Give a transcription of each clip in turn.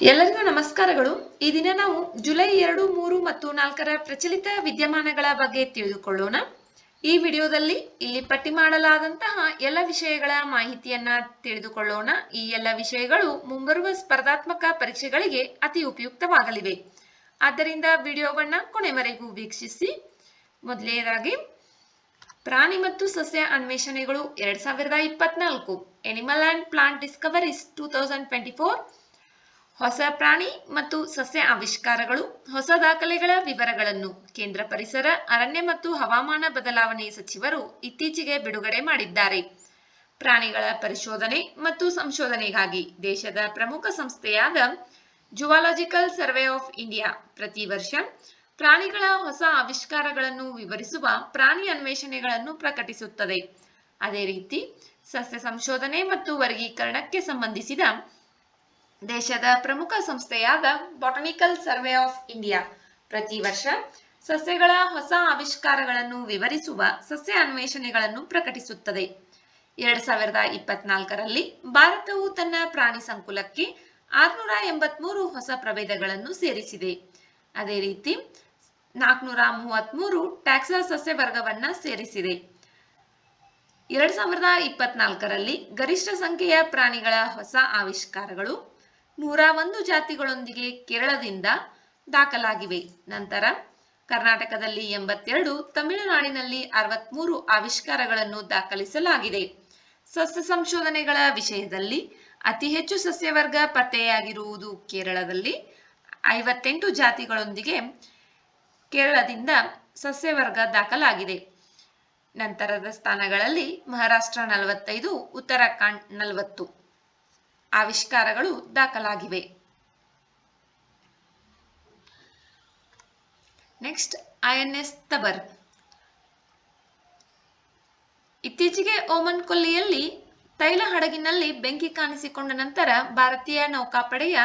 ಎಲ್ಲರಿಗೂ ನಮಸ್ಕಾರಗಳು. ಈ ದಿನ ನಾವು ಜುಲೈ ಎರಡು, ಮೂರು ಮತ್ತು ನಾಲ್ಕರ ಪ್ರಚಲಿತ ವಿದ್ಯಮಾನಗಳ ಬಗ್ಗೆ ತಿಳಿದುಕೊಳ್ಳೋಣ. ಈ ವಿಡಿಯೋದಲ್ಲಿ ಇಲ್ಲಿ ಪಟ್ಟಿ ಮಾಡಲಾದಂತಹ ಎಲ್ಲ ವಿಷಯಗಳ ಮಾಹಿತಿಯನ್ನ ತಿಳಿದುಕೊಳ್ಳೋಣ. ಈ ಎಲ್ಲ ವಿಷಯಗಳು ಮುಂಬರುವ ಸ್ಪರ್ಧಾತ್ಮಕ ಪರೀಕ್ಷೆಗಳಿಗೆ ಅತಿ ಉಪಯುಕ್ತವಾಗಲಿವೆ. ಆದ್ದರಿಂದ ವಿಡಿಯೋವನ್ನ ಕೊನೆವರೆಗೂ ವೀಕ್ಷಿಸಿ. ಮೊದಲನೇದಾಗಿ ಪ್ರಾಣಿ ಮತ್ತು ಸಸ್ಯ ಅನ್ವೇಷಣೆಗಳು ಎರಡ್ ಸಾವಿರದ ಇಪ್ಪತ್ನಾಲ್ಕು. Animal and plant discoveries two thousand twenty four ಹೊಸ ಪ್ರಾಣಿ ಮತ್ತು ಸಸ್ಯ ಆವಿಷ್ಕಾರಗಳು, ಹೊಸ ದಾಖಲೆಗಳ ವಿವರಗಳನ್ನು ಕೇಂದ್ರ ಪರಿಸರ, ಅರಣ್ಯ ಮತ್ತು ಹವಾಮಾನ ಬದಲಾವಣೆ ಸಚಿವರು ಇತ್ತೀಚೆಗೆ ಬಿಡುಗಡೆ ಮಾಡಿದ್ದಾರೆ. ಪ್ರಾಣಿಗಳ ಪರಿಶೋಧನೆ ಮತ್ತು ಸಂಶೋಧನೆಗಾಗಿ ದೇಶದ ಪ್ರಮುಖ ಸಂಸ್ಥೆಯಾದ ಜುವಾಲಜಿಕಲ್ ಸರ್ವೆ ಆಫ್ ಇಂಡಿಯಾ ಪ್ರತಿ ವರ್ಷ ಪ್ರಾಣಿಗಳ ಹೊಸ ಆವಿಷ್ಕಾರಗಳನ್ನು ವಿವರಿಸುವ ಪ್ರಾಣಿ ಅನ್ವೇಷಣೆಗಳನ್ನು ಪ್ರಕಟಿಸುತ್ತದೆ. ಅದೇ ರೀತಿ ಸಸ್ಯ ಸಂಶೋಧನೆ ಮತ್ತು ವರ್ಗೀಕರಣಕ್ಕೆ ಸಂಬಂಧಿಸಿದ ದೇಶದ ಪ್ರಮುಖ ಸಂಸ್ಥೆಯಾದ ಬಾಟನಿಕಲ್ ಸರ್ವೆ ಆಫ್ ಇಂಡಿಯಾ ಪ್ರತಿ ವರ್ಷ ಸಸ್ಯಗಳ ಹೊಸ ಆವಿಷ್ಕಾರಗಳನ್ನು ವಿವರಿಸುವ ಸಸ್ಯ ಅನ್ವೇಷಣೆಗಳನ್ನು ಪ್ರಕಟಿಸುತ್ತದೆ. ಎರಡ್ ಸಾವಿರದ ಇಪ್ಪತ್ನಾಲ್ಕರಲ್ಲಿ ಭಾರತವು ತನ್ನ ಪ್ರಾಣಿ ಸಂಕುಲಕ್ಕೆ ಆರ್ನೂರ ಎಂಬತ್ಮೂರು ಹೊಸ ಪ್ರಭೇದಗಳನ್ನು ಸೇರಿಸಿದೆ. ಅದೇ ರೀತಿ ನಾಲ್ಕುನೂರ ಮೂವತ್ಮೂರು ಟ್ಯಾಕ್ಸಾ ಸಸ್ಯ ವರ್ಗವನ್ನ ಸೇರಿಸಿದೆ. ಎರಡ್ ಸಾವಿರದ ಇಪ್ಪತ್ನಾಲ್ಕರಲ್ಲಿ ಗರಿಷ್ಠ ಸಂಖ್ಯೆಯ ಪ್ರಾಣಿಗಳ ಹೊಸ ಆವಿಷ್ಕಾರಗಳು ನೂರ ಒಂದು ಜಾತಿಗಳೊಂದಿಗೆ ಕೇರಳದಿಂದ ದಾಖಲಾಗಿವೆ. ನಂತರ ಕರ್ನಾಟಕದಲ್ಲಿ ಎಂಬತ್ತೆರಡು, ತಮಿಳುನಾಡಿನಲ್ಲಿ ಅರವತ್ಮೂರು ಆವಿಷ್ಕಾರಗಳನ್ನು ದಾಖಲಿಸಲಾಗಿದೆ. ಸಸ್ಯ ಸಂಶೋಧನೆಗಳ ವಿಷಯದಲ್ಲಿ ಅತಿ ಹೆಚ್ಚು ಸಸ್ಯವರ್ಗ ಪತ್ತೆಯಾಗಿರುವುದು ಕೇರಳದಲ್ಲಿ. ಐವತ್ತೆಂಟು ಜಾತಿಗಳೊಂದಿಗೆ ಕೇರಳದಿಂದ ಸಸ್ಯವರ್ಗ ದಾಖಲಾಗಿದೆ. ನಂತರದ ಸ್ಥಾನಗಳಲ್ಲಿ ಮಹಾರಾಷ್ಟ್ರ ನಲವತ್ತೈದು, ಉತ್ತರಾಖಂಡ್ ನಲವತ್ತು. ಆವಿಷ್ಕಾರಗಳು ದಾಖಲಾಗಿವೆ. ನೆಕ್ಸ್ಟ್ ಐಎನ್ಎಸ್ ತಬರ್ ಇತ್ತೀಚೆಗೆ ಓಮನ್ ಕೊಲ್ಲಿಯಲ್ಲಿ ತೈಲ ಹಡಗಿನಲ್ಲಿ ಬೆಂಕಿ ಕಾಣಿಸಿಕೊಂಡ ನಂತರ ಭಾರತೀಯ ನೌಕಾಪಡೆಯ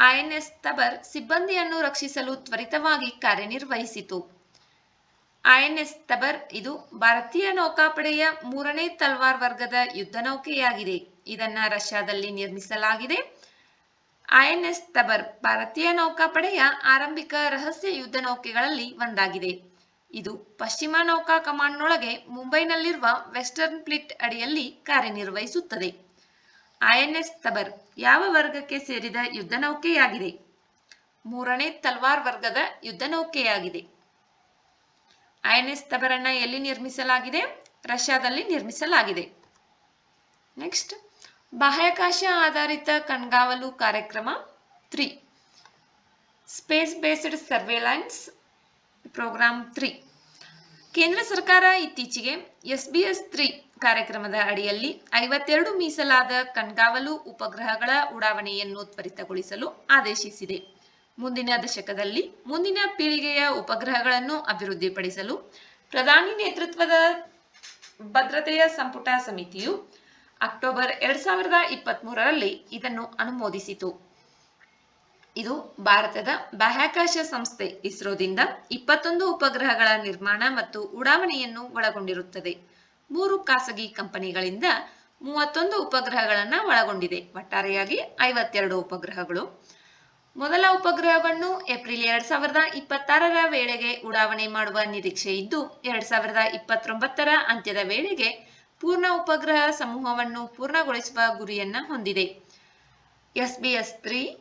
ಐಎನ್ಎಸ್ ತಬರ್ ಸಿಬ್ಬಂದಿಯನ್ನು ರಕ್ಷಿಸಲು ತ್ವರಿತವಾಗಿ ಕಾರ್ಯನಿರ್ವಹಿಸಿತು. ಐಎನ್ಎಸ್ ತಬರ್ ಇದು ಭಾರತೀಯ ನೌಕಾಪಡೆಯ ಮೂರನೇ ತಲ್ವಾರ್ ವರ್ಗದ ಯುದ್ಧ ನೌಕೆಯಾಗಿದೆ. ಇದನ್ನ ರಷ್ಯಾದಲ್ಲಿ ನಿರ್ಮಿಸಲಾಗಿದೆ. ಐಎನ್ಎಸ್ ತಬರ್ ಭಾರತೀಯ ನೌಕಾಪಡೆಯ ಆರಂಭಿಕ ರಹಸ್ಯ ಯುದ್ಧ ನೌಕೆಗಳಲ್ಲಿ ಒಂದಾಗಿದೆ. ಇದು ಪಶ್ಚಿಮ ನೌಕಾ ಕಮಾಂಡ್ನೊಳಗೆ ಮುಂಬೈನಲ್ಲಿರುವ ವೆಸ್ಟರ್ನ್ ಫ್ಲಿಟ್ ಅಡಿಯಲ್ಲಿ ಕಾರ್ಯನಿರ್ವಹಿಸುತ್ತದೆ. ಐಎನ್ಎಸ್ ತಬರ್ ಯಾವ ವರ್ಗಕ್ಕೆ ಸೇರಿದ ಯುದ್ಧ ನೌಕೆಯಾಗಿದೆ? ಮೂರನೇ ತಲ್ವಾರ್ ವರ್ಗದ ಯುದ್ಧ ನೌಕೆಯಾಗಿದೆ. ಐಎನ್ಎಸ್ ತಬರನ್ನ ಎಲ್ಲಿ ನಿರ್ಮಿಸಲಾಗಿದೆ? ರಷ್ಯಾದಲ್ಲಿ ನಿರ್ಮಿಸಲಾಗಿದೆ. ನೆಕ್ಸ್ಟ್. ಬಾಹ್ಯಾಕಾಶ ಆಧಾರಿತ ಕಣ್ಗಾವಲು ಕಾರ್ಯಕ್ರಮ three. Space based surveillance program three. ಕೇಂದ್ರ ಸರ್ಕಾರ ಇತ್ತೀಚೆಗೆ ಎಸ್ ಬಿ ಎಸ್ ತ್ರೀ ಕಾರ್ಯಕ್ರಮದ ಅಡಿಯಲ್ಲಿ ಐವತ್ತೆರಡು ಮೀಸಲಾದ ಕಣ್ಗಾವಲು ಉಪಗ್ರಹಗಳ ಉಡಾವಣೆಯನ್ನು ತ್ವರಿತಗೊಳಿಸಲು ಆದೇಶಿಸಿದೆ. ಮುಂದಿನ ದಶಕದಲ್ಲಿ ಮುಂದಿನ ಪೀಳಿಗೆಯ ಉಪಗ್ರಹಗಳನ್ನು ಅಭಿವೃದ್ಧಿಪಡಿಸಲು ಪ್ರಧಾನಿ ನೇತೃತ್ವದ ಭದ್ರತೆಯ ಸಂಪುಟ ಸಮಿತಿಯು ಅಕ್ಟೋಬರ್ ಎರಡ್ ಸಾವಿರದ ಇಪ್ಪತ್ತ್ ಮೂರರಲ್ಲಿ ಇದನ್ನು ಅನುಮೋದಿಸಿತು. ಇದು ಭಾರತದ ಬಾಹ್ಯಾಕಾಶ ಸಂಸ್ಥೆ ಇಸ್ರೋದಿಂದ ಇಪ್ಪತ್ತೊಂದು ಉಪಗ್ರಹಗಳ ನಿರ್ಮಾಣ ಮತ್ತು ಉಡಾವಣೆಯನ್ನು ಒಳಗೊಂಡಿರುತ್ತದೆ. ಮೂರು ಖಾಸಗಿ ಕಂಪನಿಗಳಿಂದ ಮೂವತ್ತೊಂದು ಉಪಗ್ರಹಗಳನ್ನು ಒಳಗೊಂಡಿದೆ. ಒಟ್ಟಾರೆಯಾಗಿ ಐವತ್ತೆರಡು ಉಪಗ್ರಹಗಳು. ಮೊದಲ ಉಪಗ್ರಹವನ್ನು ಏಪ್ರಿಲ್ ಎರಡ್ ಸಾವಿರದ ಇಪ್ಪತ್ತಾರರ ವೇಳೆಗೆ ಉಡಾವಣೆ ಮಾಡುವ ನಿರೀಕ್ಷೆ ಇದ್ದು ಎರಡ್ ಸಾವಿರದ ಇಪ್ಪತ್ತೊಂಬತ್ತರ ಅಂತ್ಯದ ವೇಳೆಗೆ ಪೂರ್ಣ ಉಪಗ್ರಹ ಸಮೂಹವನ್ನು ಪೂರ್ಣಗೊಳಿಸುವ ಗುರಿಯನ್ನ ಹೊಂದಿದೆ. SBS three.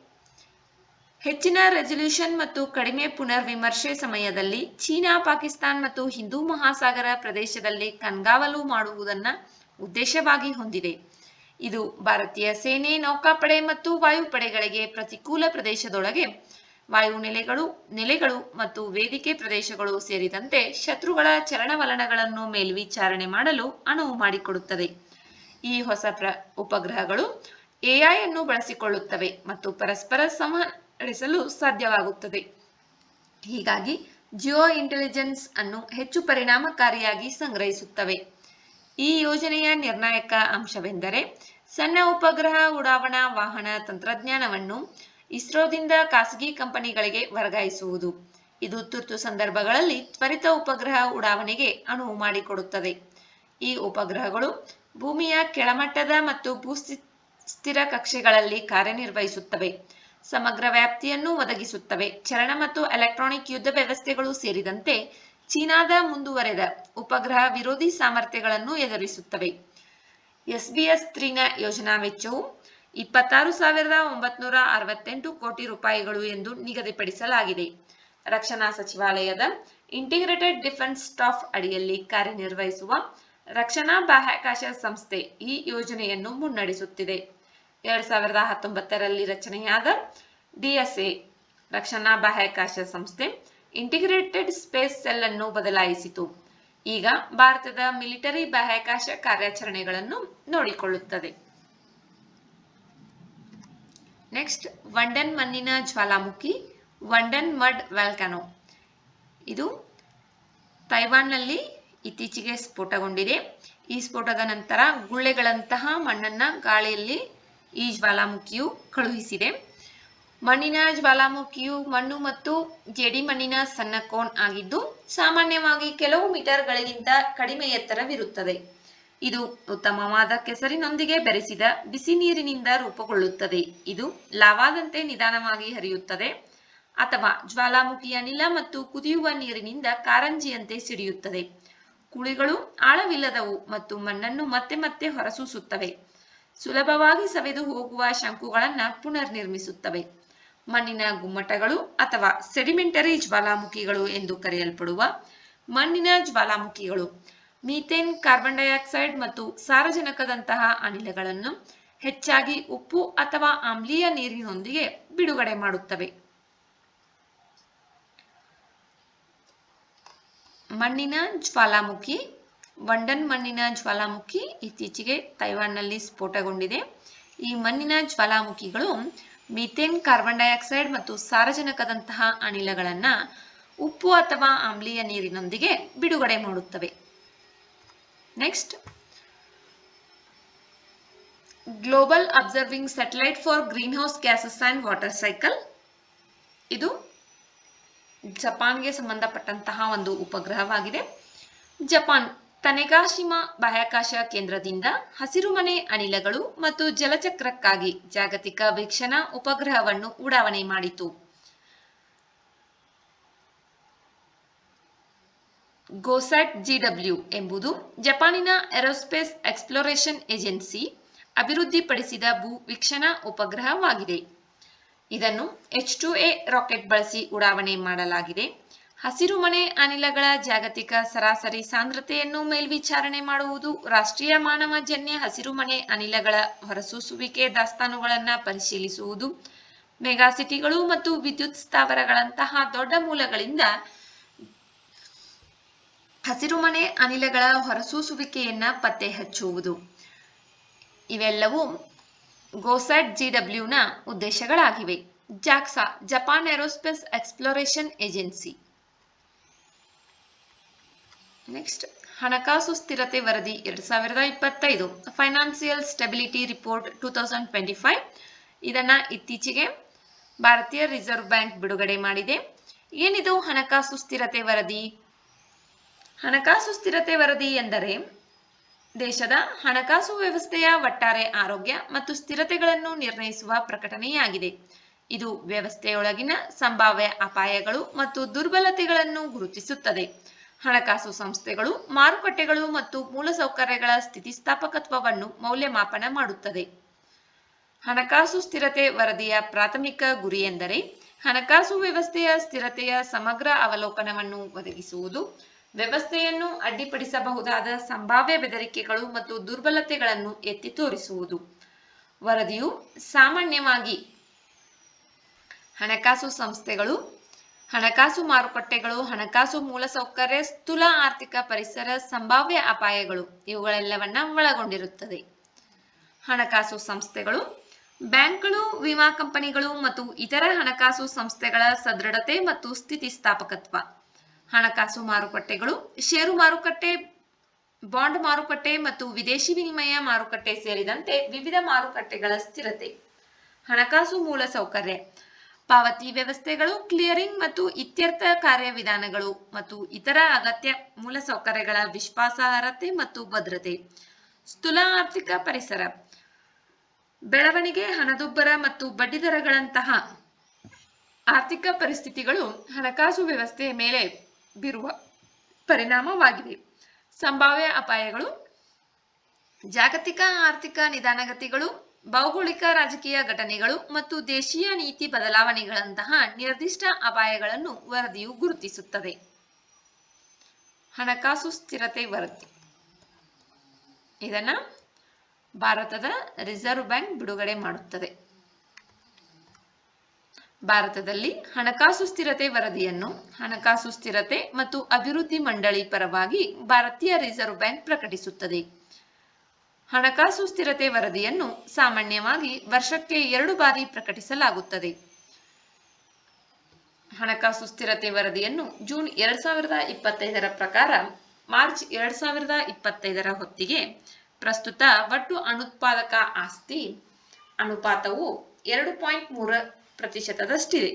ಹೆಚ್ಚಿನ ರೆಸಲ್ಯೂಷನ್ ಮತ್ತು ಕಡಿಮೆ ಪುನರ್ವಿಮರ್ಶೆ ಸಮಯದಲ್ಲಿ ಚೀನಾ, ಪಾಕಿಸ್ತಾನ್ ಮತ್ತು ಹಿಂದೂ ಮಹಾಸಾಗರ ಪ್ರದೇಶದಲ್ಲಿ ಕಣ್ಗಾವಲು ಮಾಡುವುದನ್ನ ಉದ್ದೇಶವಾಗಿ ಹೊಂದಿದೆ. ಇದು ಭಾರತೀಯ ಸೇನೆ, ನೌಕಾಪಡೆ ಮತ್ತು ವಾಯುಪಡೆಗಳಿಗೆ ಪ್ರತಿಕೂಲ ಪ್ರದೇಶದೊಳಗೆ ವಾಯು ನೆಲೆಗಳು ಮತ್ತು ವೇದಿಕೆ ಪ್ರದೇಶಗಳು ಸೇರಿದಂತೆ ಶತ್ರುಗಳ ಚಲನವಲನಗಳನ್ನು ಮೇಲ್ವಿಚಾರಣೆ ಮಾಡಲು ಅನುವು ಮಾಡಿಕೊಡುತ್ತದೆ. ಈ ಹೊಸ ಪ್ರ, ಉಪಗ್ರಹಗಳು ಎಐ ಅನ್ನು ಬಳಸಿಕೊಳ್ಳುತ್ತವೆ ಮತ್ತು ಪರಸ್ಪರ ಸಂವಹನ ನಡೆಸಲು ಸಾಧ್ಯವಾಗುತ್ತದೆ. ಹೀಗಾಗಿ ಜಿಯೋ ಇಂಟೆಲಿಜೆನ್ಸ್ ಅನ್ನು ಹೆಚ್ಚು ಪರಿಣಾಮಕಾರಿಯಾಗಿ ಸಂಗ್ರಹಿಸುತ್ತವೆ. ಈ ಯೋಜನೆಯ ನಿರ್ಣಾಯಕ ಅಂಶವೆಂದರೆ ಸಣ್ಣ ಉಪಗ್ರಹ ಉಡಾವಣಾ ವಾಹನ ತಂತ್ರಜ್ಞಾನವನ್ನು ಇಸ್ರೋದಿಂದ ಖಾಸಗಿ ಕಂಪನಿಗಳಿಗೆ ವರ್ಗಾಯಿಸುವುದು. ಇದು ತುರ್ತು ಸಂದರ್ಭಗಳಲ್ಲಿ ತ್ವರಿತ ಉಪಗ್ರಹ ಉಡಾವಣೆಗೆ ಅನುವು ಮಾಡಿಕೊಡುತ್ತದೆ. ಈ ಉಪಗ್ರಹಗಳು ಭೂಮಿಯ ಕೆಳಮಟ್ಟದ ಮತ್ತು ಭೂಸ್ಥಿ, ಸ್ಥಿರ ಕಕ್ಷೆಗಳಲ್ಲಿ ಕಾರ್ಯನಿರ್ವಹಿಸುತ್ತವೆ. ಸಮಗ್ರ ವ್ಯಾಪ್ತಿಯನ್ನು ಒದಗಿಸುತ್ತವೆ. ಚರಣ ಮತ್ತು ಎಲೆಕ್ಟ್ರಾನಿಕ್ ಯುದ್ಧ ವ್ಯವಸ್ಥೆಗಳು ಸೇರಿದಂತೆ ಚೀನಾದ ಮುಂದುವರೆದ ಉಪಗ್ರಹ ವಿರೋಧಿ ಸಾಮರ್ಥ್ಯಗಳನ್ನು ಎದುರಿಸುತ್ತವೆ. ಎಸ್ಬಿಎಸ್ ತ್ರೀನ ಯೋಜನಾ ವೆಚ್ಚವು ಇಪ್ಪತ್ತಾರು ಸಾವಿರದ ಒಂಬತ್ನೂರ ಅರವತ್ತೆಂಟು ಕೋಟಿ ರೂಪಾಯಿಗಳು ಎಂದು ನಿಗದಿಪಡಿಸಲಾಗಿದೆ. ರಕ್ಷಣಾ ಸಚಿವಾಲಯದ ಇಂಟಿಗ್ರೇಟೆಡ್ ಡಿಫೆನ್ಸ್ ಸ್ಟಾಫ್ ಅಡಿಯಲ್ಲಿ ಕಾರ್ಯನಿರ್ವಹಿಸುವ ರಕ್ಷಣಾ ಬಾಹ್ಯಾಕಾಶ ಸಂಸ್ಥೆ ಈ ಯೋಜನೆಯನ್ನು ಮುನ್ನಡೆಸುತ್ತಿದೆ. ಎರಡ್ ಸಾವಿರದ ಹತ್ತೊಂಬತ್ತರಲ್ಲಿ ರಚನೆಯಾದ ಡಿಎಸ್ಎ ರಕ್ಷಣಾ ಬಾಹ್ಯಾಕಾಶ ಸಂಸ್ಥೆ ಇಂಟಿಗ್ರೇಟೆಡ್ ಸ್ಪೇಸ್ ಸೆಲ್ ಅನ್ನು ಬದಲಾಯಿಸಿತು. ಈಗ ಭಾರತದ ಮಿಲಿಟರಿ ಬಾಹ್ಯಾಕಾಶ ಕಾರ್ಯಾಚರಣೆಗಳನ್ನು ನೋಡಿಕೊಳ್ಳುತ್ತದೆ. ನೆಕ್ಸ್ಟ್ ವಂಡನ್ ಮಣ್ಣಿನ ಜ್ವಾಲಾಮುಖಿ ವಂಡನ್ ಮಡ್ ವ್ಯಾಲ್ಕನೋ ಇದು ತೈವಾನ್ನಲ್ಲಿ ಇತ್ತೀಚೆಗೆ ಸ್ಫೋಟಗೊಂಡಿದೆ. ಈ ಸ್ಫೋಟದ ನಂತರ ಗುಳ್ಳೆಗಳಂತಹ ಮಣ್ಣನ್ನ ಗಾಳಿಯಲ್ಲಿ ಈ ಜ್ವಾಲಾಮುಖಿಯು ಕಳುಹಿಸಿದೆ. ಮಣ್ಣಿನ ಜ್ವಾಲಾಮುಖಿಯು ಮಣ್ಣು ಮತ್ತು ಜೇಡಿ ಮಣ್ಣಿನ ಸಣ್ಣ ಕೋನ್ ಆಗಿದ್ದು, ಸಾಮಾನ್ಯವಾಗಿ ಕೆಲವು ಮೀಟರ್ಗಳಿಗಿಂತ ಕಡಿಮೆ ಎತ್ತರವಿರುತ್ತದೆ. ಇದು ಉತ್ತಮವಾದ ಕೆಸರಿನೊಂದಿಗೆ ಬೆರೆಸಿದ ಬಿಸಿ ನೀರಿನಿಂದ ರೂಪುಗೊಳ್ಳುತ್ತದೆ. ಇದು ಲಾವಾದಂತೆ ನಿಧಾನವಾಗಿ ಹರಿಯುತ್ತದೆ ಅಥವಾ ಜ್ವಾಲಾಮುಖಿಯ ಅನಿಲ ಮತ್ತು ಕುದಿಯುವ ನೀರಿನಿಂದ ಕಾರಂಜಿಯಂತೆ ಸಿಡಿಯುತ್ತದೆ. ಕುಳಿಗಳು ಆಳವಿಲ್ಲದವು ಮತ್ತು ಮಣ್ಣನ್ನು ಮತ್ತೆ ಮತ್ತೆ ಹೊರಸೂಸುತ್ತವೆ. ಸುಲಭವಾಗಿ ಸವೆದು ಹೋಗುವ ಶಂಕುಗಳನ್ನು ಪುನರ್ನಿರ್ಮಿಸುತ್ತವೆ. ಮಣ್ಣಿನ ಗುಮ್ಮಟಗಳು ಅಥವಾ ಸೆಡಿಮೆಂಟರಿ ಜ್ವಾಲಾಮುಖಿಗಳು ಎಂದು ಕರೆಯಲ್ಪಡುವ ಮಣ್ಣಿನ ಜ್ವಾಲಾಮುಖಿಗಳು. ಮೀಥೇನ್ ಕಾರ್ಬನ್ ಡೈಆಕ್ಸೈಡ್ ಮತ್ತು ಸಾರಜನಕದಂತಹ ಅನಿಲಗಳನ್ನು ಹೆಚ್ಚಾಗಿ ಉಪ್ಪು ಅಥವಾ ಆಮ್ಲೀಯ ನೀರಿನೊಂದಿಗೆ ಬಿಡುಗಡೆ ಮಾಡುತ್ತವೆ. ಮಣ್ಣಿನ ಜ್ವಾಲಾಮುಖಿ ವಂಡನ್ ಮಣ್ಣಿನ ಜ್ವಾಲಾಮುಖಿ ಇತ್ತೀಚೆಗೆ ತೈವಾನ್ನಲ್ಲಿ ಸ್ಫೋಟಗೊಂಡಿದೆ. ಈ ಮಣ್ಣಿನ ಜ್ವಾಲಾಮುಖಿಗಳು ಮೀಥೇನ್ ಕಾರ್ಬನ್ ಡೈಆಕ್ಸೈಡ್ ಮತ್ತು ಸಾರಜನಕದಂತಹ ಅನಿಲಗಳನ್ನು ಉಪ್ಪು ಅಥವಾ ಆಮ್ಲೀಯ ನೀರಿನೊಂದಿಗೆ ಬಿಡುಗಡೆ ಮಾಡುತ್ತವೆ. Next global observing satellite for greenhouse gases and water cycle ಇದು ಜಪಾನ್ಗೆ ಸಂಬಂಧಪಟ್ಟಂತಹ ಒಂದು ಉಪಗ್ರಹವಾಗಿದೆ. ಜಪಾನ್ ತನೆಗಾಶಿಮಾ ಬಾಹ್ಯಾಕಾಶ ಕೇಂದ್ರದಿಂದ ಹಸಿರುಮನೆ ಅನಿಲಗಳು ಮತ್ತು ಜಲಚಕ್ರಕ್ಕಾಗಿ ಜಾಗತಿಕ ವೀಕ್ಷಣಾ ಉಪಗ್ರಹವನ್ನು ಉಡಾವಣೆ ಮಾಡಿತು. ಗೋಸ್ಯಾಟ್ ಜಿಡಬ್ಲ್ಯೂ ಎಂಬುದು ಜಪಾನಿನ ಏರೋಸ್ಪೇಸ್ ಎಕ್ಸ್ಪ್ಲೋರೇಷನ್ ಏಜೆನ್ಸಿ ಅಭಿವೃದ್ಧಿಪಡಿಸಿದ ಭೂ ವೀಕ್ಷಣಾ ಉಪಗ್ರಹವಾಗಿದೆ. ಇದನ್ನು ಎಚ್ ಟು ಎ ರಾಕೆಟ್ ಬಳಸಿ ಉಡಾವಣೆ ಮಾಡಲಾಗಿದೆ. ಹಸಿರುಮನೆ ಅನಿಲಗಳ ಜಾಗತಿಕ ಸರಾಸರಿ ಸಾಂದ್ರತೆಯನ್ನು ಮೇಲ್ವಿಚಾರಣೆ ಮಾಡುವುದು ರಾಷ್ಟ್ರೀಯ ಮಾನವಜನ್ಯ ಹಸಿರುಮನೆ ಅನಿಲಗಳ ಹೊರಸೂಸುವಿಕೆ ದಾಸ್ತಾನುಗಳನ್ನು ಪರಿಶೀಲಿಸುವುದು, ಮೆಗಾಸಿಟಿಗಳು ಮತ್ತು ವಿದ್ಯುತ್ ಸ್ಥಾವರಗಳಂತಹ ದೊಡ್ಡ ಮೂಲಗಳಿಂದ ಹಸಿರುಮನೆ ಅನಿಲಗಳ ಹೊರಸೂಸುವಿಕೆಯನ್ನ ಪತ್ತೆ ಹಚ್ಚುವುದು. ಇವೆಲ್ಲವೂ ಗೋಸ್ಯಾಟ್ ಜಿಡಬ್ಲ್ಯೂನ ಉದ್ದೇಶಗಳಾಗಿವೆ. JAXA, Japan aerospace exploration agency. Next, ಹಣಕಾಸು ಸ್ಥಿರತೆ ವರದಿ ಎರಡು ಸಾವಿರದ ಇಪ್ಪತ್ತೈದು. Financial stability report two thousand twenty five. ಇದನ್ನ ಇತ್ತೀಚೆಗೆ ಭಾರತೀಯ ರಿಸರ್ವ್ ಬ್ಯಾಂಕ್ ಬಿಡುಗಡೆ ಮಾಡಿದೆ. ಏನಿದು ಹಣಕಾಸು ಸ್ಥಿರತೆ ವರದಿ? ಹಣಕಾಸು ಸ್ಥಿರತೆ ವರದಿ ಎಂದರೆ ದೇಶದ ಹಣಕಾಸು ವ್ಯವಸ್ಥೆಯ ಒಟ್ಟಾರೆ ಆರೋಗ್ಯ ಮತ್ತು ಸ್ಥಿರತೆಗಳನ್ನು ನಿರ್ಣಯಿಸುವ ಪ್ರಕಟಣೆಯಾಗಿದೆ. ಇದು ವ್ಯವಸ್ಥೆಯೊಳಗಿನ ಸಂಭಾವ್ಯ ಅಪಾಯಗಳು ಮತ್ತು ದುರ್ಬಲತೆಗಳನ್ನು ಗುರುತಿಸುತ್ತದೆ. ಹಣಕಾಸು ಸಂಸ್ಥೆಗಳು ಮಾರುಕಟ್ಟೆಗಳು ಮತ್ತು ಮೂಲಸೌಕರ್ಯಗಳ ಸ್ಥಿತಿಸ್ಥಾಪಕತ್ವವನ್ನು ಮೌಲ್ಯಮಾಪನ ಮಾಡುತ್ತದೆ. ಹಣಕಾಸು ಸ್ಥಿರತೆ ವರದಿಯ ಪ್ರಾಥಮಿಕ ಗುರಿ ಎಂದರೆ ಹಣಕಾಸು ವ್ಯವಸ್ಥೆಯ ಸ್ಥಿರತೆಯ ಸಮಗ್ರ ಅವಲೋಕನವನ್ನು ಒದಗಿಸುವುದು. ವ್ಯವಸ್ಥೆಯನ್ನು ಅಡ್ಡಿಪಡಿಸಬಹುದಾದ ಸಂಭಾವ್ಯ ಬೆದರಿಕೆಗಳು ಮತ್ತು ದುರ್ಬಲತೆಗಳನ್ನು ಎತ್ತಿ ತೋರಿಸುವುದು. ವರದಿಯು ಸಾಮಾನ್ಯವಾಗಿ ಹಣಕಾಸು ಸಂಸ್ಥೆಗಳು, ಹಣಕಾಸು ಮಾರುಕಟ್ಟೆಗಳು, ಹಣಕಾಸು ಮೂಲಸೌಕರ್ಯ, ಸ್ಥೂಲ ಆರ್ಥಿಕ ಪರಿಸರ, ಸಂಭಾವ್ಯ ಅಪಾಯಗಳು ಇವುಗಳೆಲ್ಲವನ್ನ ಒಳಗೊಂಡಿರುತ್ತದೆ. ಹಣಕಾಸು ಸಂಸ್ಥೆಗಳು, ಬ್ಯಾಂಕ್ಗಳು, ವಿಮಾ ಕಂಪನಿಗಳು ಮತ್ತು ಇತರ ಹಣಕಾಸು ಸಂಸ್ಥೆಗಳ ಸದೃಢತೆ ಮತ್ತು ಸ್ಥಿತಿಸ್ಥಾಪಕತ್ವ. ಹಣಕಾಸು ಮಾರುಕಟ್ಟೆಗಳು, ಷೇರು ಮಾರುಕಟ್ಟೆ, ಬಾಂಡ್ ಮಾರುಕಟ್ಟೆ ಮತ್ತು ವಿದೇಶಿ ವಿನಿಮಯ ಮಾರುಕಟ್ಟೆ ಸೇರಿದಂತೆ ವಿವಿಧ ಮಾರುಕಟ್ಟೆಗಳ ಸ್ಥಿರತೆ. ಹಣಕಾಸು ಮೂಲಸೌಕರ್ಯ ಪಾವತಿ ವ್ಯವಸ್ಥೆಗಳು, ಕ್ಲಿಯರಿಂಗ್ ಮತ್ತು ಇತ್ಯರ್ಥ ಕಾರ್ಯವಿಧಾನಗಳು ಮತ್ತು ಇತರ ಅಗತ್ಯ ಮೂಲಸೌಕರ್ಯಗಳ ವಿಶ್ವಾಸಾರ್ಹತೆ ಮತ್ತು ಭದ್ರತೆ. ಸ್ಥೂಲ ಆರ್ಥಿಕ ಪರಿಸರ. ಬೆಳವಣಿಗೆ, ಹಣದುಬ್ಬರ ಮತ್ತು ಬಡ್ಡಿದರಗಳಂತಹ ಆರ್ಥಿಕ ಪರಿಸ್ಥಿತಿಗಳು ಹಣಕಾಸು ವ್ಯವಸ್ಥೆಯ ಮೇಲೆ ಬೀರುವ ಪರಿಣಾಮವಾಗಿದೆ. ಸಂಭಾವ್ಯ ಅಪಾಯಗಳು, ಜಾಗತಿಕ ಆರ್ಥಿಕ ನಿಧಾನಗತಿಗಳು, ಭೌಗೋಳಿಕ ರಾಜಕೀಯ ಘಟನೆಗಳು ಮತ್ತು ದೇಶೀಯ ನೀತಿ ಬದಲಾವಣೆಗಳಂತಹ ನಿರ್ದಿಷ್ಟ ಅಪಾಯಗಳನ್ನು ವರದಿಯು ಗುರುತಿಸುತ್ತದೆ. ಹಣಕಾಸು ಸ್ಥಿರತೆ ವರದಿ. ಇದನ್ನ ಭಾರತದ ರಿಸರ್ವ್ ಬ್ಯಾಂಕ್ ಬಿಡುಗಡೆ ಮಾಡುತ್ತದೆ. ಭಾರತದಲ್ಲಿ ಹಣಕಾಸು ಸ್ಥಿರತೆ ವರದಿಯನ್ನು, ಹಣಕಾಸು ಸ್ಥಿರತೆ ಮತ್ತು ಅಭಿವೃದ್ಧಿ ಮಂಡಳಿ ಪರವಾಗಿ ಭಾರತೀಯ ರಿಸರ್ವ್ ಬ್ಯಾಂಕ್ ಪ್ರಕಟಿಸುತ್ತದೆ. ಹಣಕಾಸು ಸ್ಥಿರತೆ ವರದಿಯನ್ನು ಸಾಮಾನ್ಯವಾಗಿ ವರ್ಷಕ್ಕೆ ಎರಡು ಬಾರಿ ಪ್ರಕಟಿಸಲಾಗುತ್ತದೆ. ಹಣಕಾಸು ಸ್ಥಿರತೆ ವರದಿಯನ್ನು ಜೂನ್ ಎರಡ್ ಸಾವಿರದ ಇಪ್ಪತ್ತೈದರ ಪ್ರಕಾರ ಮಾರ್ಚ್ ಎರಡ್ ಸಾವಿರದ ಇಪ್ಪತ್ತೈದರ ಹೊತ್ತಿಗೆ ಪ್ರಸ್ತುತ ಒಟ್ಟು ಅನುತ್ಪಾದಕ ಆಸ್ತಿ ಅನುಪಾತವು ಎರಡು ಪಾಯಿಂಟ್ ಮೂರ ಪ್ರತಿಶತದಷ್ಟಿದೆ.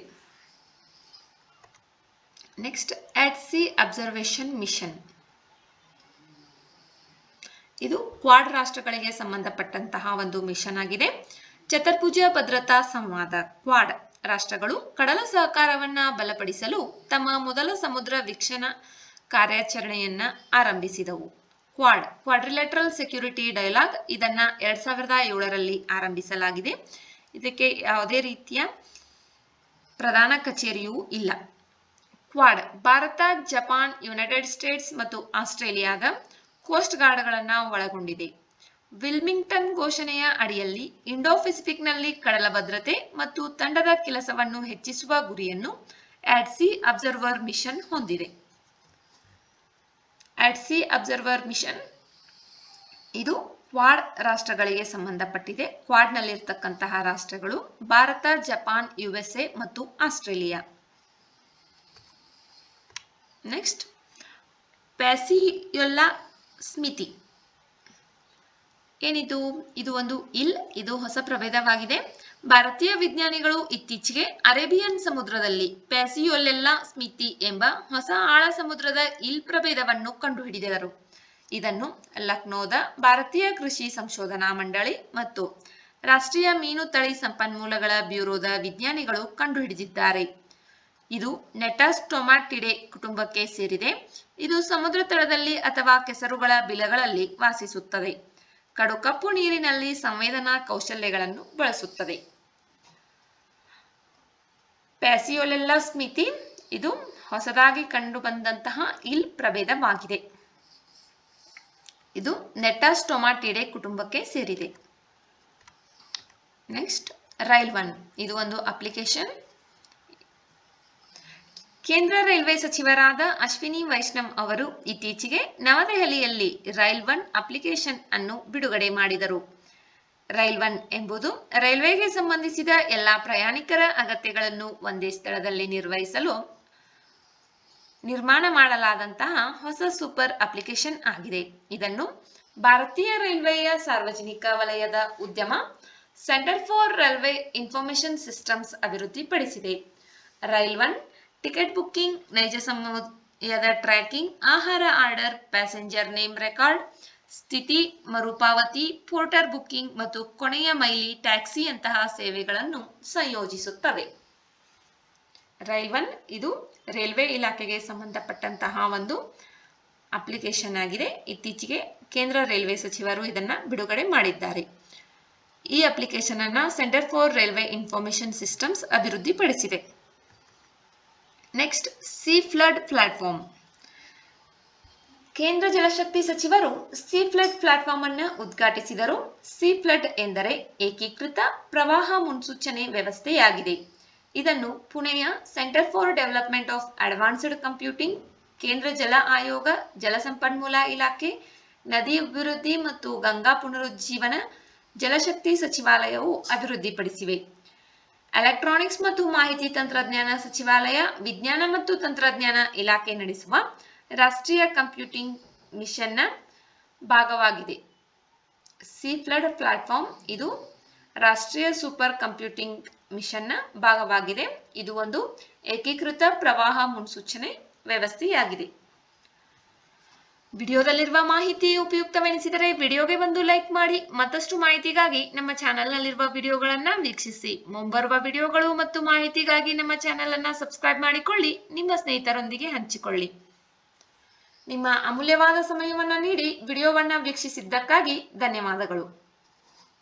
Next at sea observation mission ಇದು ಕ್ವಾಡ್ ರಾಷ್ಟ್ರಗಳಿಗೆ ಸಂಬಂಧಪಟ್ಟಂತಹ ಒಂದು ಮಿಷನ್ ಆಗಿದೆ. ಚತುರ್ಭುಜ ಭದ್ರತಾ ಸಂವಾದ. ಕ್ವಾಡ್ ರಾಷ್ಟ್ರಗಳು ಕಡಲ ಸಹಕಾರವನ್ನ ಬಲಪಡಿಸಲು ತಮ್ಮ ಮೊದಲ ಸಮುದ್ರ ವೀಕ್ಷಣ ಕಾರ್ಯಾಚರಣೆಯನ್ನ ಆರಂಭಿಸಿದವು. ಕ್ವಾಡ್ ಕ್ವಾಡ್ರಿಲೆಟ್ರಲ್ ಸೆಕ್ಯೂರಿಟಿ ಡೈಲಾಗ್ ಇದನ್ನ ಎರಡ್ ಸಾವಿರದ ಏಳರಲ್ಲಿ ಆರಂಭಿಸಲಾಗಿದೆ. ಇದಕ್ಕೆ ಯಾವುದೇ ರೀತಿಯ ಪ್ರಧಾನ ಕಚೇರಿಯೂ ಇಲ್ಲ. Quad, Bharat, Japan, United States ಮತ್ತು ಆಸ್ಟ್ರೇಲಿಯಾದ ಕೋಸ್ಟ್ ಗಾರ್ಡ್ಗಳನ್ನು ಒಳಗೊಂಡಿದೆ. ವಿಲ್ಮಿಂಗ್ಟನ್ ಘೋಷಣೆಯ ಅಡಿಯಲ್ಲಿ ಇಂಡೋ ಪೆಸಿಫಿಕ್ನಲ್ಲಿ ಕಡಲ ಭದ್ರತೆ ಮತ್ತು ತಂಡದ ಕೆಲಸವನ್ನು ಹೆಚ್ಚಿಸುವ ಗುರಿಯನ್ನು ಆಡ್ಸಿ ಅಬ್ಸರ್ವರ್ ಮಿಷನ್ ಹೊಂದಿದೆ. ಆಡ್ಸಿ ಅಬ್ಸರ್ವರ್ ಮಿಷನ್ ಇದು ಕ್ವಾಡ್ ರಾಷ್ಟ್ರಗಳಿಗೆ ಸಂಬಂಧಪಟ್ಟಿದೆ. ಕ್ವಾಡ್ನಲ್ಲಿರ್ತಕ್ಕಂತಹ ರಾಷ್ಟ್ರಗಳು ಭಾರತ, ಜಪಾನ್, ಯುಎಸ್ಎ ಮತ್ತು ಆಸ್ಟ್ರೇಲಿಯಾ. ನೆಕ್ಸ್ಟ್, ಪ್ಯಾಸಿಯೊಲ್ಲ ಸ್ಮಿತಿ. ಏನಿದು? ಇದು ಒಂದು ಇಲ್, ಇದು ಹೊಸ ಪ್ರಭೇದವಾಗಿದೆ. ಭಾರತೀಯ ವಿಜ್ಞಾನಿಗಳು ಇತ್ತೀಚೆಗೆ ಅರೇಬಿಯನ್ ಸಮುದ್ರದಲ್ಲಿ ಪ್ಯಾಸಿಯೊಲ್ಲೆಲ್ಲಾ ಸ್ಮಿತಿ ಎಂಬ ಹೊಸ ಆಳ ಸಮುದ್ರದ ಇಲ್ ಪ್ರಭೇದವನ್ನು ಕಂಡುಹಿಡಿದರು. ಇದನ್ನು ಲಕ್ನೋದ ಭಾರತೀಯ ಕೃಷಿ ಸಂಶೋಧನಾ ಮಂಡಳಿ ಮತ್ತು ರಾಷ್ಟ್ರೀಯ ಮೀನು ತಳಿ ಸಂಪನ್ಮೂಲಗಳ ಬ್ಯೂರೋದ ವಿಜ್ಞಾನಿಗಳು ಕಂಡುಹಿಡಿದಿದ್ದಾರೆ. ಇದು ನೆಟಸ್ ಟೊಮ್ಯಾಟಿಡೆ ಕುಟುಂಬಕ್ಕೆ ಸೇರಿದೆ. ಇದು ಸಮುದ್ರ ತಳದಲ್ಲಿ ಅಥವಾ ಕೆಸರುಗಳ ಬಿಲಗಳಲ್ಲಿ ವಾಸಿಸುತ್ತದೆ. ಕಡು ಕಪ್ಪು ನೀರಿನಲ್ಲಿ ಸಂವೇದನಾ ಕೌಶಲ್ಯಗಳನ್ನು ಬಳಸುತ್ತದೆ. ಪ್ಯಾಸಿಯೋಲೆಲ್ಲಾ ಸ್ಮಿತಿ, ಇದು ಹೊಸದಾಗಿ ಕಂಡುಬಂದಂತಹ ಇಲ್ ಪ್ರಭೇದವಾಗಿದೆ. ಇದು ನೆಟಾಸ್ಟೊಮಾಟಿಡೆ ಕುಟುಂಬಕ್ಕೆ ಸೇರಿದೆ. Next Rail One. ಇದು ಒಂದು ಅಪ್ಲಿಕೇಶನ್. ಕೇಂದ್ರ ರೈಲ್ವೆ ಸಚಿವರಾದ ಅಶ್ವಿನಿ ವೈಷ್ಣವ್ ಅವರು ಇತ್ತೀಚೆಗೆ ನವದೆಹಲಿಯಲ್ಲಿ ರೈಲ್ ಒನ್ ಅಪ್ಲಿಕೇಶನ್ ಅನ್ನು ಬಿಡುಗಡೆ ಮಾಡಿದರು. ರೈಲ್ ಒನ್ ಎಂಬುದು ರೈಲ್ವೆಗೆ ಸಂಬಂಧಿಸಿದ ಎಲ್ಲಾ ಪ್ರಯಾಣಿಕರ ಅಗತ್ಯಗಳನ್ನು ಒಂದೇ ಸ್ಥಳದಲ್ಲಿ ನಿರ್ವಹಿಸಲು ನಿರ್ಮಾಣ ಮಾಡಲಾದಂತಹ ಹೊಸ ಸೂಪರ್ ಅಪ್ಲಿಕೇಶನ್ ಆಗಿದೆ. ಇದನ್ನು ಭಾರತೀಯ ರೈಲ್ವೆಯ ಸಾರ್ವಜನಿಕ ವಲಯದ ಉದ್ಯಮ Centre for Railway Information Systems ಅಭಿವೃದ್ಧಿಪಡಿಸಿದೆ. ರೈಲ್ ಒನ್, ಟಿಕೆಟ್ ಬುಕ್ಕಿಂಗ್ ನೈಜ ಸಮಯದ ಟ್ರ್ಯಾಕಿಂಗ್, ಆಹಾರ ಆರ್ಡರ್, ಪ್ಯಾಸೆಂಜರ್ ನೇಮ್ ರೆಕಾರ್ಡ್, ಸ್ಥಿತಿ, ಮರುಪಾವತಿ, ಪೋರ್ಟರ್ ಬುಕ್ಕಿಂಗ್ ಮತ್ತು ಕೊನೆಯ ಮೈಲಿ ಟ್ಯಾಕ್ಸಿಯಂತಹ ಸೇವೆಗಳನ್ನು ಸಂಯೋಜಿಸುತ್ತವೆ. Rail One. ಇದು ರೈಲ್ವೆ ಇಲಾಖೆಗೆ ಸಂಬಂಧಪಟ್ಟಂತಹ ಒಂದು ಅಪ್ಲಿಕೇಶನ್ ಆಗಿದೆ. ಇತ್ತೀಚೆಗೆ ಕೇಂದ್ರ ರೈಲ್ವೆ ಸಚಿವರು ಇದನ್ನ ಬಿಡುಗಡೆ ಮಾಡಿದ್ದಾರೆ. ಈ ಅಪ್ಲಿಕೇಶನ್ ಅನ್ನ centre for railway information systems ಅಭಿವೃದ್ಧಿಪಡಿಸಿದೆ. Next, C flood platform. ಕೇಂದ್ರ ಜಲಶಕ್ತಿ ಸಚಿವರು ಸಿ ಫ್ಲಡ್ ಪ್ಲಾಟ್ಫಾರ್ಮ್ ಅನ್ನು ಉದ್ಘಾಟಿಸಿದರು. ಸಿ ಫ್ಲಡ್ ಎಂದರೆ ಏಕೀಕೃತ ಪ್ರವಾಹ ಮುನ್ಸೂಚನೆ ವ್ಯವಸ್ಥೆಯಾಗಿದೆ. ಇದನ್ನು ಪುಣೆಯ Centre for Development of Advanced Computing ಕೇಂದ್ರ ಜಲ ಆಯೋಗ ಜಲಸಂಪನ್ಮೂಲ ಇಲಾಖೆ, ನದಿ ಅಭಿವೃದ್ಧಿ ಮತ್ತು ಗಂಗಾ ಪುನರುಜ್ಜೀವನ ಜಲಶಕ್ತಿ ಸಚಿವಾಲಯವು ಅಭಿವೃದ್ಧಿಪಡಿಸಿವೆ. ಎಲೆಕ್ಟ್ರಾನಿಕ್ಸ್ ಮತ್ತು ಮಾಹಿತಿ ತಂತ್ರಜ್ಞಾನ ಸಚಿವಾಲಯ, ವಿಜ್ಞಾನ ಮತ್ತು ತಂತ್ರಜ್ಞಾನ ಇಲಾಖೆ ನಡೆಸುವ ರಾಷ್ಟ್ರೀಯ ಕಂಪ್ಯೂಟಿಂಗ್ ಮಿಷನ್ನ ಭಾಗವಾಗಿದೆ. ಸಿ ಫ್ಲಡ್ ಪ್ಲಾಟ್ಫಾರ್ಮ್ ಇದು ರಾಷ್ಟ್ರೀಯ ಸೂಪರ್ ಕಂಪ್ಯೂಟಿಂಗ್ ಮಿಷನ್ನ ಭಾಗವಾಗಿದೆ. ಇದು ಒಂದು ಏಕೀಕೃತ ಪ್ರವಾಹ ಮುನ್ಸೂಚನೆ ವ್ಯವಸ್ಥೆಯಾಗಿದೆ. ವಿಡಿಯೋದಲ್ಲಿರುವ ಮಾಹಿತಿ ಉಪಯುಕ್ತವೆನಿಸಿದರೆ ವಿಡಿಯೋಗೆ ಒಂದು ಲೈಕ್ ಮಾಡಿ. ಮತ್ತಷ್ಟು ಮಾಹಿತಿಗಾಗಿ ನಮ್ಮ ಚಾನೆಲ್ನಲ್ಲಿರುವ ವಿಡಿಯೋಗಳನ್ನು ವೀಕ್ಷಿಸಿ. ಮುಂಬರುವ ವಿಡಿಯೋಗಳು ಮತ್ತು ಮಾಹಿತಿಗಾಗಿ ನಮ್ಮ ಚಾನೆಲ್ ಅನ್ನು ಸಬ್ಸ್ಕ್ರೈಬ್ ಮಾಡಿಕೊಳ್ಳಿ. ನಿಮ್ಮ ಸ್ನೇಹಿತರೊಂದಿಗೆ ಹಂಚಿಕೊಳ್ಳಿ. ನಿಮ್ಮ ಅಮೂಲ್ಯವಾದ ಸಮಯವನ್ನು ನೀಡಿ ವಿಡಿಯೋವನ್ನು ವೀಕ್ಷಿಸಿದ್ದಕ್ಕಾಗಿ ಧನ್ಯವಾದಗಳು.